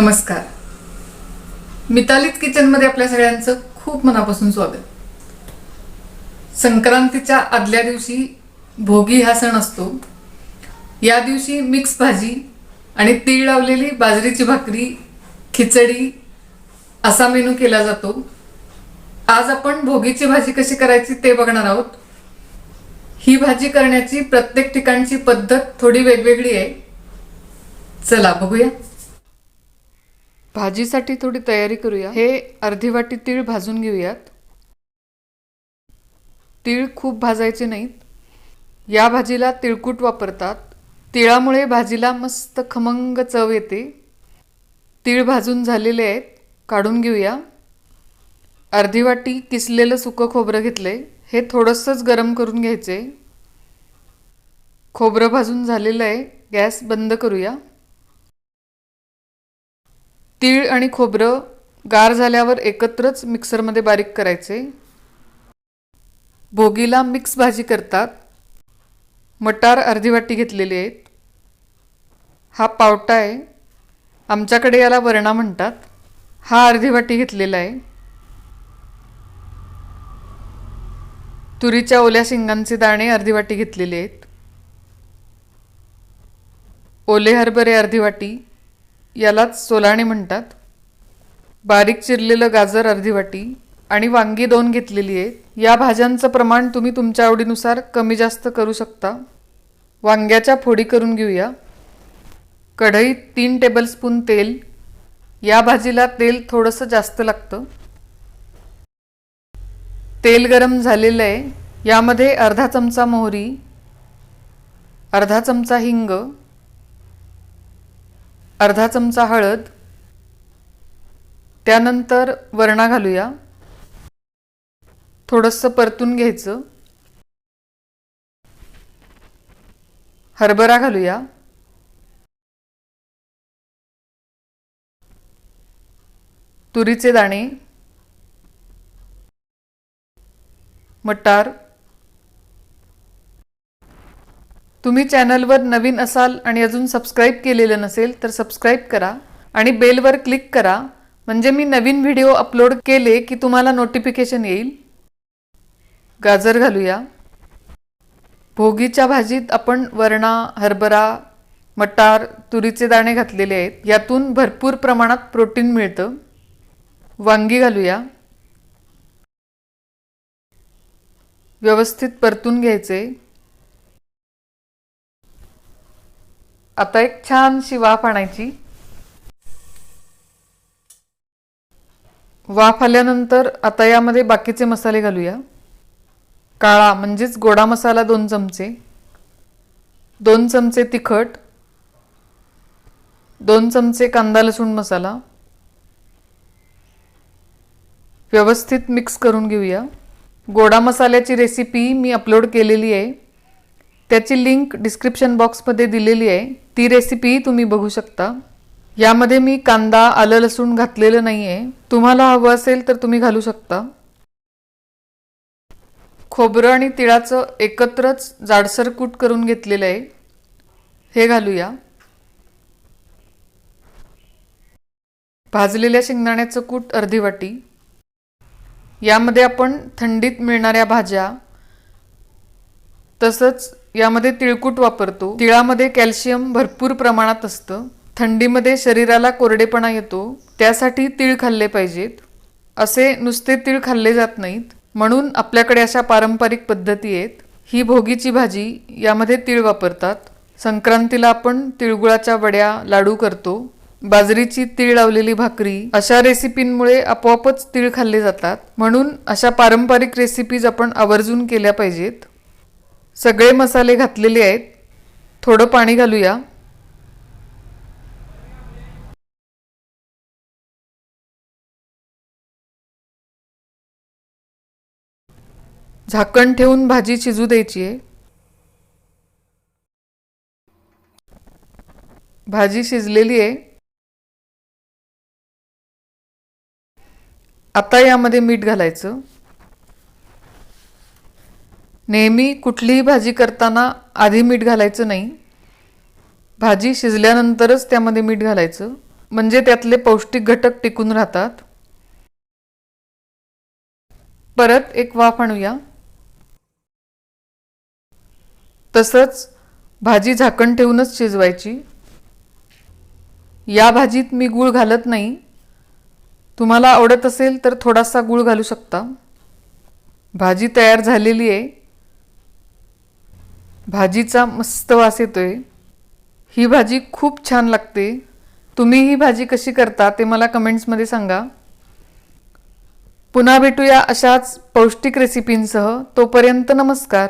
नमस्कार. मितालीत किचनमध्ये आपल्या सगळ्यांचं खूप मनापासून स्वागत. संक्रांतीच्या आदल्या दिवशी भोगी हा सण असतो. या दिवशी मिक्स भाजी आणि तीळ लावलेली बाजरीची भाकरी खिचडी असा मेनू केला जातो. आज आपण भोगीची भाजी कशी करायची ते बघणार आहोत. ही भाजी करण्याची प्रत्येक ठिकाणची पद्धत थोडी वेगवेगळी आहे. चला बघूया. भाजीसाठी थोडी तयारी करूया. हे अर्धी वाटी तीळ भाजून घेऊयात. तीळ खूप भाजायचे नाहीत. या भाजीला तिळकूट वापरतात. तिळामुळे भाजीला मस्त खमंग चव येते. तीळ भाजून झालेले आहेत. काढून घेऊया. अर्धी वाटी किसलेलं सुकं खोबरं घेतलंय. हे थोडंसंच गरम करून घ्यायचे खोबरं भाजून झालेलं आहे. गॅस बंद करूया. तीळ आणि खोबरं गार झाल्यावर एकत्रच मिक्सरमध्ये बारीक करायचे. भोगीला मिक्स भाजी करतात. मटार अर्धी वाटी घेतलेली आहेत. हा पावटा आहे. आमच्याकडे याला वरणा म्हणतात. हा अर्धी वाटी घेतलेला आहे. तुरीच्या ओल्या शेंगांचे दाणे अर्धी वाटी घेतलेले आहेत. ओले हरभरे अर्धी वाटी. यालाच सोलाणे म्हणतात. बारीक चिरलेलं गाजर अर्धी वाटी आणि वांगी दोन घेतलेली आहेत. या भाज्यांचं प्रमाण तुम्ही तुमच्या आवडीनुसार कमी जास्त करू शकता. वांग्याच्या फोडी करून घेऊया. कढईत तीन टेबलस्पून तेल. या भाजीला तेल थोडंसं जास्त लागतं. तेल गरम झालेलं आहे. यामध्ये अर्धा चमचा मोहरी अर्धा चमचा हिंग अर्धा चमचा हळद त्यानंतर वरणा घालूया. थोडंसं परतून घ्यायचं. हरभरा घालूया. तुरीचे दाणे मटार तुम्ही चॅनलवर नवीन असाल आणि अजून सबस्क्राईब केलेलं नसेल तर सबस्क्राईब करा आणि बेलवर क्लिक करा. म्हणजे मी नवीन व्हिडिओ अपलोड केले की तुम्हाला नोटिफिकेशन येईल. गाजर घालूया. भोगीच्या भाजीत आपण वरणा हरभरा मटार तुरीचे दाणे घातलेले आहेत. यातून भरपूर प्रमाणात प्रोटीन मिळतं. वांगी घालूया. व्यवस्थित परतून घ्यायचे. आता एक छानशी वाफ आणायची वाफ आल्यानंतर आता यामध्ये बाकीचे मसाले घालूया. काळा म्हणजेच गोडा मसाला दोन चमचे. दोन चमचे तिखट. दोन चमचे कांदा लसूण मसाला. व्यवस्थित मिक्स करून घेऊया. गोडा मसाल्याची रेसिपी मी अपलोड केलेली आहे. त्याची लिंक डिस्क्रिप्शन बॉक्समध्ये दिलेली आहे. ती रेसिपी तुम्ही बघू शकता. यामध्ये मी कांदा आलं लसूण घातलेलं नाही आहे तुम्हाला हवं असेल तर तुम्ही घालू शकता. खोबरं आणि तिळाचं एकत्रच जाडसर कूट करून घेतलेलं आहे. हे घालूया. भाजलेल्या शेंगदाण्याचं कूट अर्धी वाटी. यामध्ये आपण थंडीत मिळणाऱ्या भाज्या तसंच यामध्ये तिळकूट वापरतो. तिळामध्ये कॅल्शियम भरपूर प्रमाणात असतं. थंडीमध्ये शरीराला कोरडेपणा येतो. त्यासाठी तीळ खाल्ले पाहिजेत. असे नुसते तीळ खाल्ले जात नाहीत. म्हणून आपल्याकडे अशा पारंपरिक पद्धती आहेत. ही भोगीची भाजी यामध्ये तीळ वापरतात. संक्रांतीला आपण तिळगुळाच्या वड्या लाडू करतो. बाजरीची तीळ लावलेली भाकरी अशा रेसिपींमुळे आपोआपच तीळ खाल्ले जातात. म्हणून अशा पारंपरिक रेसिपीज आपण आवर्जून केल्या पाहिजेत. सगळे मसाले घातलेले आहेत. थोडं पाणी घालूया. झाकण ठेवून भाजी शिजू द्यायची आहे. भाजी शिजलेली आहे. आता यामध्ये मीठ घालायचं. नेहमी कुठलीही भाजी करताना आधी मीठ घालायचं नाही. भाजी शिजल्यानंतरच त्यामध्ये मीठ घालायचं. म्हणजे त्यातले पौष्टिक घटक टिकून राहतात. परत एक वाफ आणूया. तसंच भाजी झाकण ठेवूनच शिजवायची. या भाजीत मी गूळ घालत नाही. तुम्हाला आवडत असेल तर थोडासा गूळ घालू शकता. भाजी तयार झालेली आहे. भाजीचा मस्त वास येतोय. ही भाजी खूप छान लागते. तुम्ही ही भाजी कशी करता ते मला कमेंट्समध्ये सांगा. पुन्हा भेटूया अशाच पौष्टिक रेसिपींसह तोपर्यंत नमस्कार.